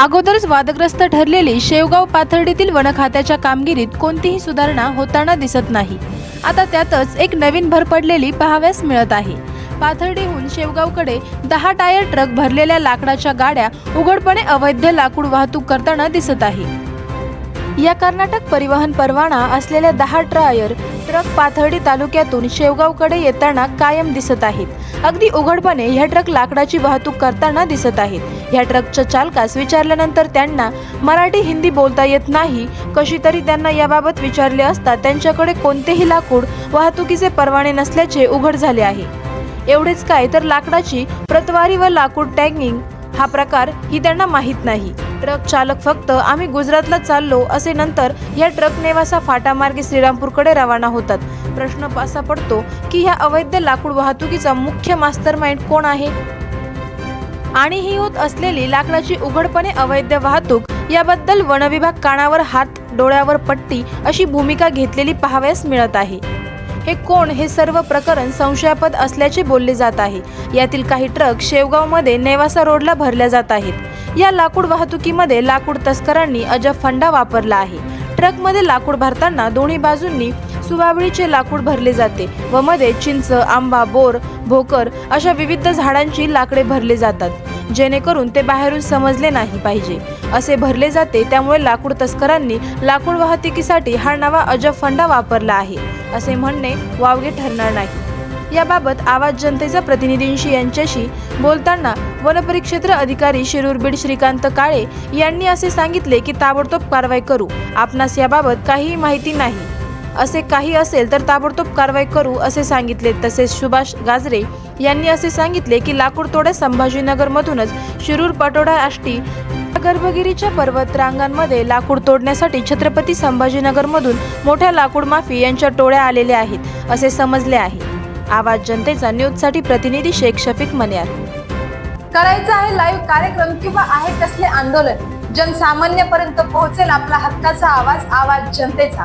अगोदरच वादग्रस्त ठरलेली शेवगाव पाथर्डीतील वन खात्याच्या कामगिरीत कोणतीही सुधारणा होताना दिसत नाही. आता त्यातच एक नवीन भर पडलेली पाहाव्यास मिळत आहे. पाथर्डीहून शेवगावकडे दहा टायर ट्रक भरलेल्या लाकडाच्या गाड्या उघडपणे अवैध लाकूड वाहतूक करताना दिसत आहे. या कर्नाटक परिवहन परवाना असलेल्या दहा ट्रायर ट्रक पाथर्डी तालुक्यातून शेवगावकडे येताना कायम दिसत आहेत. अगदी उघडपणे ह्या ट्रक लाकडाची वाहतूक करताना दिसत आहेत. ह्या ट्रकच्या चालकास विचारल्यानंतर त्यांना मराठी हिंदी बोलता येत नाही. कशी तरी त्यांना याबाबत विचारले असता त्यांच्याकडे कोणतेही लाकूड वाहतुकीचे परवाने नसल्याचे उघड झाले आहे. एवढेच काय तर लाकडाची प्रतवारी व लाकूड टॅगिंग हा प्रकार ही त्यांना माहीत नाही. ट्रक चालक फक्त आम्ही गुजरातला चाललो असे नंतर या ट्रक नेवासा फाटामार्गे श्रीरामपूरकडे रवाना होतात. प्रश्न असा पडतो की ह्या अवैध लाकूड वाहतुकीचा मुख्य मास्टर माइंड कोण आहे? आणि ही होत असलेली लाकडाची उघडपणे अवैध वाहतूक याबद्दल वनविभाग कानावर हात डोळ्यावर पट्टी अशी भूमिका घेतलेली पाहावयास मिळत आहे. हे कोण हे सर्व प्रकरण संशयापद असल्याचे बोलले जात आहे. यातील काही ट्रक शेवगावमध्ये नेवासा रोडला भरल्या जात आहेत. या लाकूड वाहतुकीमध्ये लाकूड तस्करांनी अजब फंडा वापरला आहे. ट्रकमध्ये लाकूड भरताना दोन्ही बाजूंनी सुबाबळीचे लाकूड भरले जाते व मध्ये चिंच आंबा बोर भोकर अशा विविध झाडांची लाकडे भरले जातात. जेणेकरून ते बाहेरून समजले नाही पाहिजे. असे भरले जाते त्यामुळे लाकूड तस्करांनी लाकूड वाहतुकीसाठी हा नवा अजब फंडा वापरला आहे असे म्हणणे वावगे ठरणार नाही. याबाबत आवाज जनतेचा प्रतिनिधींशी यांच्याशी बोलताना वनपरिक्षेत्र अधिकारी शिरूर बीड श्रीकांत काळे यांनी असे सांगितले की ताबडतोब कारवाई करू. आपणास याबाबत काहीही माहिती नाही. असे काही असेल तर ताबडतोब कारवाई करू असे सांगितले. तसेच सुभाष गाजरे यांनी असे सांगितले की लाकूड तोड्या संभाजीनगरमधूनच शिरूर पटोडा आष्टी गर्भगिरीच्या पर्वत रांगांमध्ये लाकूड तोडण्यासाठी छत्रपती संभाजीनगरमधून मोठ्या लाकूड माफी यांच्या टोळ्या आलेल्या आहेत असे समजले आहे. आवाज जनतेचा न्यूजसाठी प्रतिनिधी शेख शफीक मन्यार. करायचं आहे लाईव्ह कार्यक्रम किंवा आहे कसले आंदोलन जनसामान्यपर्यंत पोहोचेल आपला हक्काचा आवाज आवाज जनतेचा.